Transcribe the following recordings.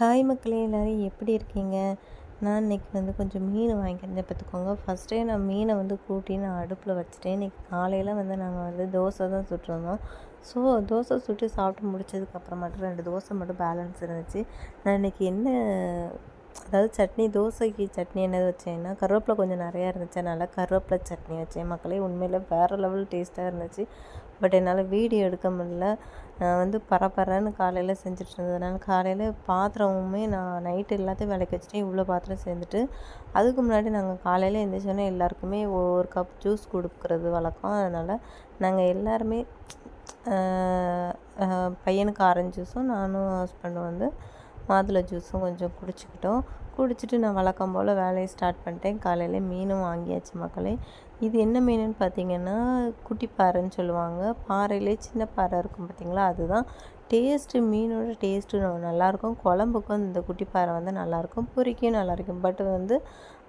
Hi மக்களே எல்லோரும் எப்படி இருக்கீங்க? நான் இன்றைக்கி வந்து கொஞ்சம் மீன் வாங்கியிருந்தேன் பார்த்துக்கோங்க. ஃபஸ்ட்டே நான் மீனை வந்து கூட்டி நான் அடுப்பில் வச்சுட்டேன். இன்றைக்கி காலையில் வந்து நாங்கள் வந்து தோசை தான் சுட்டுருந்தோம். ஸோ தோசை சுட்டு சாப்பிட்டு முடிச்சதுக்கப்புறமாட்டு ரெண்டு தோசை மட்டும் பேலன்ஸ் இருந்துச்சு. நான் இன்றைக்கி என்ன அதாவது சட்னி தோசைக்கு சட்னி என்ன வச்சேன்னா கருவேப்பிலை கொஞ்சம் நிறையா இருந்துச்சு. அதனால் கருவேப்பிலை சட்னி வச்சேன். மக்களே உண்மையில் வேறு லெவல் டேஸ்ட்டாக இருந்துச்சு. பட் என்னால் வீடியோ எடுக்க முடியல. நான் வந்து பரபரன்னு காலையில் செஞ்சுட்டு இருந்ததுனால காலையில் பாத்திரமுமே நான் நைட்டு எல்லாத்தையும் விளக்கி வச்சுட்டு இவ்வளோ பாத்திரம் சேர்ந்துட்டு. அதுக்கு முன்னாடி நாங்கள் காலையில் எழுந்திரிச்சோன்னே எல்லாருக்குமே ஒவ்வொரு கப் ஜூஸ் கொடுக்குறது வழக்கம். அதனால் நாங்கள் எல்லாருமே பையனுக்கு ஆரஞ்சு ஜூஸும் நானும் ஹஸ்பண்டும் வந்து மாதுளை ஜூஸும் கொஞ்சம் குடிச்சிக்கிட்டோம். குடிச்சிட்டு நான் வழக்கம் போல் வேலையை ஸ்டார்ட் பண்ணிட்டேன். காலையில் மீனும் வாங்கியாச்சு மக்களே. இது என்ன மீனுன்னு பார்த்தீங்கன்னா குட்டி பாறைன்னு சொல்லுவாங்க. பாறையிலே சின்ன பாறை இருக்கும் பார்த்தீங்களா? அதுதான். டேஸ்ட்டு மீனோட டேஸ்ட்டு நல்லாயிருக்கும். குழம்புக்கும் இந்த குட்டி பாறை வந்து நல்லாயிருக்கும். பொரிக்கும் நல்லாயிருக்கும். பட் வந்து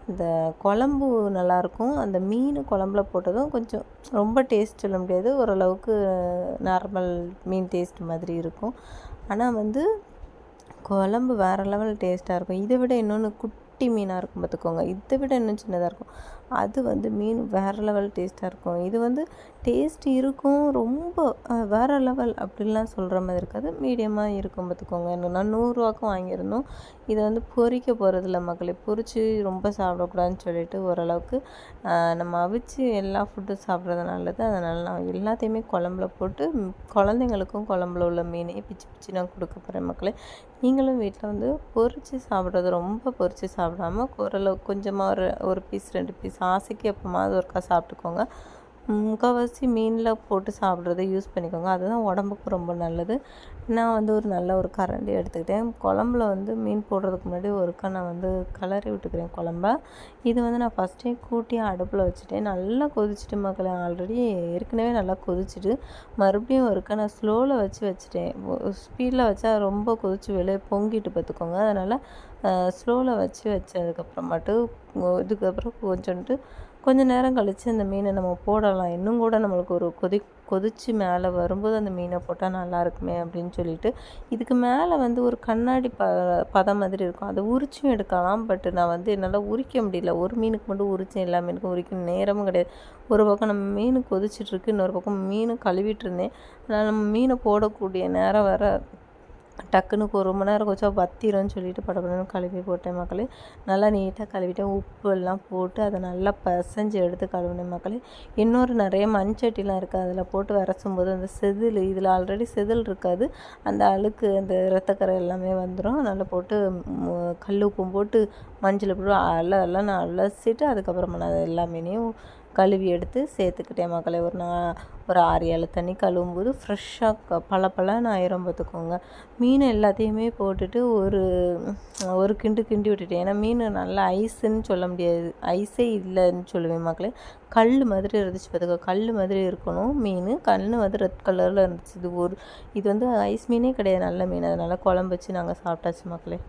இந்த குழம்பு நல்லாயிருக்கும். அந்த மீன் குழம்புல போட்டதும் கொஞ்சம் ரொம்ப டேஸ்ட் சொல்ல முடியாது. ஓரளவுக்கு நார்மல் மீன் டேஸ்ட் மாதிரி இருக்கும். ஆனால் வந்து குழம்பு வேறு லெவல் டேஸ்ட்டாக இருக்கும். இதை விட இன்னொன்று குட்டி மீனாக இருக்கும் பார்த்துக்கோங்க. இதை விட இன்னும் சின்னதாக இருக்கும். அது வந்து மீன் வேறு லெவல் டேஸ்ட்டாக இருக்கும். இது வந்து டேஸ்ட் இருக்கும். ரொம்ப வேறு லெவல் அப்படிலாம் சொல்கிற மாதிரி இருக்காது. மீடியமாக இருக்கும் பார்த்துக்கோங்க. என்னென்னா நூறுரூவாக்கும் வாங்கியிருந்தோம். இதை வந்து பொறிக்க போகிறதில்ல மக்களை. பொறிச்சு ரொம்ப சாப்பிடக்கூடாதுன்னு சொல்லிட்டு ஓரளவுக்கு நம்ம அவிச்சு எல்லா ஃபுட்டும் சாப்பிட்றது நல்லது. அதனால் நான் எல்லாத்தையுமே குழம்புல போட்டு குழந்தைங்களுக்கும் குழம்புல உள்ள மீனையே பிச்சு பிச்சு நான் கொடுக்க போகிறேன் மக்களே. நீங்களும் வீட்டில் வந்து பொறிச்சு சாப்பிட்றது ரொம்ப பொறிச்சு சாப்பிடாம குரலை கொஞ்சமாக ஒரு ஒரு பீஸ் ரெண்டு பீஸ் ஆசைக்கு எப்போமாவது ஒருக்கா சாப்பிட்டுக்கோங்க. முக்கால்வாசி மீனில் போட்டு சாப்பிட்றத யூஸ் பண்ணிக்கோங்க. அதுதான் உடம்புக்கு ரொம்ப நல்லது. நான் வந்து ஒரு நல்ல ஒரு கரண்டி எடுத்துக்கிட்டேன். குழம்புல வந்து மீன் போடுறதுக்கு முன்னாடி ஒருக்கா நான் வந்து கலரி விட்டுக்கிறேன் குழம்ப. இது வந்து நான் ஃபஸ்ட்டே கூட்டி அடுப்பில் வச்சுட்டேன். நல்லா கொதிச்சுட்டு மக்களை ஆல்ரெடி ஏற்கனவே நல்லா கொதிச்சுட்டு மறுபடியும் ஒருக்கா நான் ஸ்லோவில் வச்சு வச்சுட்டேன். ஸ்பீடில் வச்சா ரொம்ப கொதிச்சு வெளியே பொங்கிட்டு பார்த்துக்கோங்க அதனால் ஸ்லோவில் வச்சு வச்சதுக்கப்புறமாட்டு இதுக்கப்புறம் கொஞ்சோண்டு கொஞ்சம் நேரம் கழித்து அந்த மீனை நம்ம போடலாம். இன்னும் கூட நம்மளுக்கு ஒரு கொதி கொதித்து மேலே வரும்போது அந்த மீனை போட்டால் நல்லா இருக்குமே அப்படின்னு சொல்லிட்டு இதுக்கு மேலே வந்து ஒரு கண்ணாடி ப பதம் மாதிரி இருக்கும். அதை உரிச்சும் எடுக்கலாம் பட் நான் வந்து என்னால் உரிக்க முடியல. ஒரு மீனுக்கு மட்டும் உரிச்சேன் எல்லா மீனுக்கும் உரிக்க நேரமும் கிடையாது. ஒரு பக்கம் நம்ம மீன் கொதிச்சிட்ருக்கு இன்னொரு பக்கம் மீன் கழுவிட்டு இருந்தேன். அதனால் நம்ம மீனை போடக்கூடிய நேரம் வர டக்குன்னு ஒரு மணி நேரம் கொஞ்சம் வத்திரம்னு சொல்லிட்டு படப்படன்னு கழுவி போட்டேன் மக்களே. நல்லா நீட்டாக கழுவிட்டேன். உப்பு எல்லாம் போட்டு அதை நல்லா பசஞ்சு எடுத்து கழுவினேன் மக்களே. இன்னொரு நிறைய மண்சட்டிலாம் இருக்குது அதில் போட்டு வரசும் போது அந்த செதில் இதில் ஆல்ரெடி செதில் இருக்காது. அந்த அழுக்கு அந்த ரத்தக்கரை எல்லாமே வந்துடும் நல்லா போட்டு கல் உப்பும் போட்டு மஞ்சள் போட்டு அல எல்லாம் நான் அலசிட்டு அதுக்கப்புறமா நான் எல்லாமேனையும் கழுவி எடுத்து சேர்த்துக்கிட்டேன் மக்களை ஒரு நான் ஒரு ஆறு ஏழு தண்ணி கழுவும்போது ஃப்ரெஷ்ஷாக பல பலன்னு ஆயிரம் பார்த்துக்கோங்க. மீன் எல்லாத்தையுமே போட்டுட்டு ஒரு ஒரு கிண்டு கிண்டி விட்டுட்டேன். ஏன்னா மீன் நல்லா ஐஸுன்னு சொல்ல முடியாது. ஐஸே இல்லைன்னு சொல்லுவேன் மக்களே கல் மாதிரி இருந்துச்சு பார்த்துக்கோ. கல் மாதிரி இருக்கணும் மீன். கல் வந்து ரெட் கலரில் இருந்துச்சு. இது ஒரு இது வந்து ஐஸ் மீனே கிடையாது. நல்ல மீன். அதனால் குழம்பு வச்சு நாங்கள் சாப்பிட்டாச்சு மக்களே